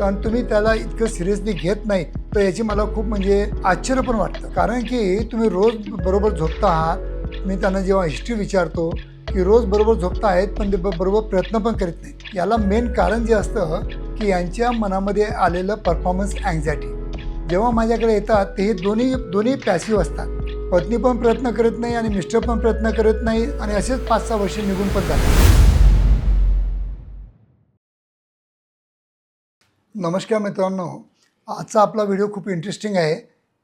पण तुम्ही त्याला इतकं सिरियसली घेत नाही तर याची मला खूप म्हणजे आश्चर्य पण वाटतं. कारण की तुम्ही रोज बरोबर झोपता आहात. मी त्यांना जेव्हा हिस्ट्री विचारतो की रोज बरोबर झोपता आहेत पण ते ब- बरोबर प्रयत्न पण करीत नाही. याला मेन कारण जे असतं की यांच्या मनामध्ये आलेलं परफॉर्मन्स अँझायटी जेव्हा माझ्याकडे येतात ते हे दोन्ही दोन्ही पॅसिव्ह असतात. पत्नी पण प्रयत्न करत नाही आणि मिस्टर पण प्रयत्न करत नाही आणि असेच पाच सहा वर्ष निघून पण जातात. नमस्कार मित्रांनो. आजचा आपला व्हिडिओ खूप इंटरेस्टिंग आहे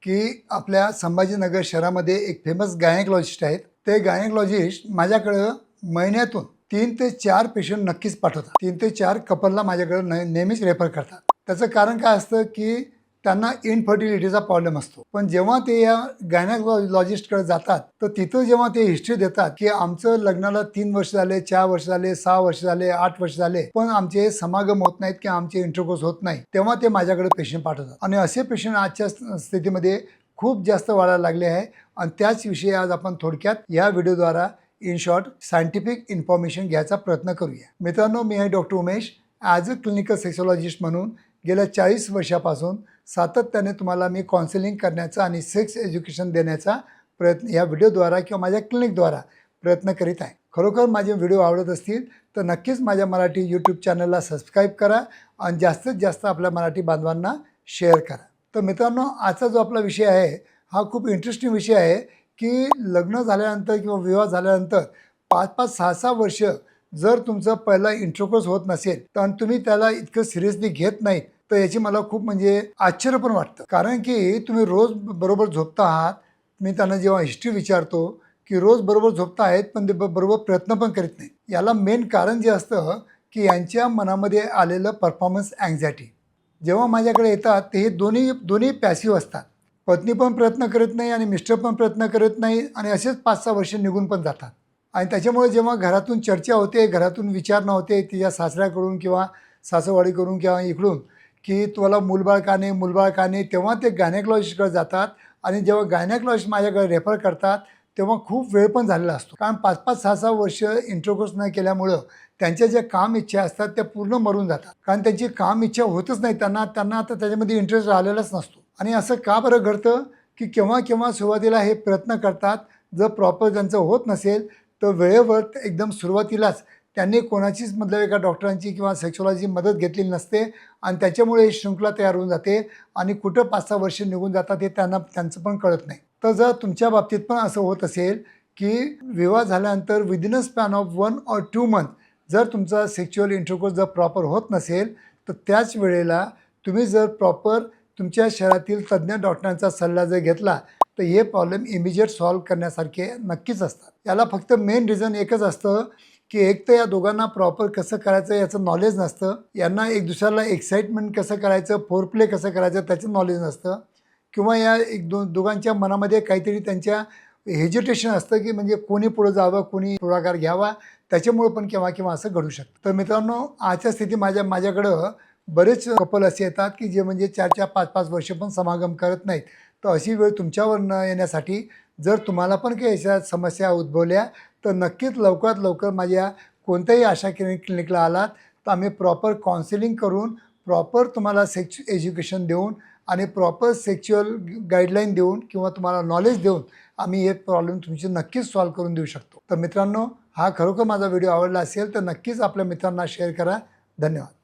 की आपल्या संभाजीनगर शहरामध्ये एक फेमस गायनेकॉलॉजिस्ट आहेत. ते गायनेकॉलॉजिस्ट माझ्याकडं महिन्यातून तीन ते चार पेशंट नक्कीच पाठवतात. तीन ते चार कपलला माझ्याकडं न नेहमीच रेफर करतात. त्याचं कारण काय असतं की त्यांना इनफर्टिलिटीचा प्रॉब्लेम असतो. पण जेव्हा ते या गायनाकॉलॉजिस्टकडे जातात तर तिथं जेव्हा ते हिस्ट्री देतात की आमचं लग्नाला तीन वर्ष झाले चार वर्ष झाले सहा वर्ष झाले आठ वर्ष झाले पण आमचे समागम होत नाहीत किंवा आमचे इंटरकोर्स होत नाही तेव्हा ते माझ्याकडे पेशंट पाठवतात. आणि असे पेशंट आजच्या स्थितीमध्ये खूप जास्त वाढायला लागले आहे. आणि त्याच विषयी आज आपण थोडक्यात या व्हिडिओद्वारा इन शॉर्ट सायंटिफिक इन्फॉर्मेशन घ्यायचा प्रयत्न करूया. मित्रांनो मी आहे doctor Umesh. As a clinical sexologist म्हणून गेल्या चाळीस वर्षापासून सातत्याने तुम्हाला मी काउन्सिलिंग करण्याचा आणि सेक्स एज्युकेशन देण्याचा प्रयत्न या व्हिडिओद्वारा किंवा माझ्या क्लिनिकद्वारा प्रयत्न करीत आहे. खरोखर माझे व्हिडिओ आवडत असतील तर नक्कीच माझ्या मराठी यूट्यूब चॅनलला सबस्क्राईब करा आणि जास्तीत जास्त आपल्या मराठी बांधवांना शेअर करा. तर मित्रांनो आजचा जो आपला विषय आहे हा खूप इंटरेस्टिंग विषय आहे की लग्न झाल्यानंतर किंवा विवाह झाल्यानंतर पाच पाच सहा सहा वर्ष जर तुमचं पहिला इंट्रोकोर्स होत नसेल तर तुम्ही त्याला इतकं सिरियसली घेत नाहीत. तर याची मला खूप म्हणजे आश्चर्य पण वाटतं. कारण की तुम्ही रोज बरोबर झोपता आहात. मी त्यांना जेव्हा हिस्ट्री विचारतो की रोज बरोबर झोपता आहेत पण ते ब- बरोबर प्रयत्न पण करीत नाही याला मेन कारण जे असतं की यांच्या मनामध्ये आलेलं परफॉर्मन्स अँझायटी जेव्हा माझ्याकडे येतात ते हे दोन्ही दोन्ही पॅसिव्ह असतात. पत्नी पण प्रयत्न करत नाही आणि मिस्टर पण प्रयत्न करत नाही आणि असेच पाच सहा वर्ष निघून पण जातात. आणि त्याच्यामुळे जेव्हा घरातून चर्चा होते घरातून विचारणा होते तिच्या सासऱ्याकडून किंवा सासवाडीकडून किंवा इकडून की तुम्हाला मुलबाळ का नाही काने का नाही तेव्हा ते गायनेकॉलॉजिस्टकडे जातात आणि जेव्हा गायनेकॉलॉजिस्ट माझ्याकडे रेफर करतात तेव्हा खूप वेळ पण झालेला असतो. कारण पाच पाच सहा सहा वर्ष इंट्रोकोर्स न केल्यामुळं त्यांच्या ज्या काम इच्छा असतात त्या पूर्ण मरून जातात. कारण त्यांची काम इच्छा होतच नाही त्यांना त्यांना आता त्याच्यामध्ये इंटरेस्ट राहिलेलाच नसतो. आणि असं का बरं घडतं? की केव्हा केव्हा सुरुवातीला हे प्रयत्न करतात जर प्रॉपर त्यांचं होत नसेल तर वेळेवर एकदम सुरुवातीलाच त्यांनी कोणाचीच मतलब एका डॉक्टरांची किंवा सेक्शॉलॉजी मदत घेतलेली नसते आणि त्याच्यामुळे ही शृंखला तयार होऊन जाते आणि कुठं पाच सहा वर्ष निघून जातात हे त्यांना त्यांचं पण कळत नाही. तर जर तुमच्या बाबतीत पण असं होत असेल की विवाह झाल्यानंतर within a span of one or two month जर तुमचा सेक्च्युअल इंटरकोर्स जर प्रॉपर होत नसेल तर त्याच वेळेला तुम्ही जर प्रॉपर तुमच्या शहरातील तज्ज्ञ डॉक्टरांचा सल्ला जर घेतला तर हे प्रॉब्लेम इमिजिएट सॉल्व्ह करण्यासारखे नक्कीच असतात. याला फक्त मेन रिझन एकच असतं की एक तर या दोघांना प्रॉपर कसं करायचं याचं नॉलेज नसतं. यांना एक दुसऱ्याला एक्साइटमेंट कसं करायचं फोर प्ले कसं करायचं त्याचं नॉलेज नसतं. किंवा या एक दो दोघांच्या मनामध्ये काहीतरी त्यांच्या हेजिटेशन असतं की म्हणजे कोणी पुढं जावं कोणी पुढाकार घ्यावा. त्याच्यामुळं पण केव्हा केव्हा असं घडू शकतं. तर मित्रांनो आजच्या स्थिती माझ्या माझ्याकडं बरेच कपल असे येतात की जे म्हणजे चार चार पाच पाच वर्ष पण समागम करत नाहीत. तर अशी वेळ तुमच्यावर न येण्यासाठी जर तुम्हाला पण काही अशा समस्या उद्भवल्या तर नक्कीच लवकरात लवकर माझ्या कोणत्याही आशा क्लिनिक क्लिनिकला आलात तर आम्ही प्रॉपर काउन्सिलिंग करून प्रॉपर तुम्हाला सेक्स एज्युकेशन देऊन आणि प्रॉपर सेक्च्युअल गाईडलाईन देऊन किंवा तुम्हाला नॉलेज देऊन आम्ही हे प्रॉब्लेम तुमचे नक्कीच सॉल्व्ह करून देऊ शकतो. तर मित्रांनो हा खरोखर माझा व्हिडिओ आवडला असेल तर नक्कीच आपल्या मित्रांना शेअर करा. धन्यवाद.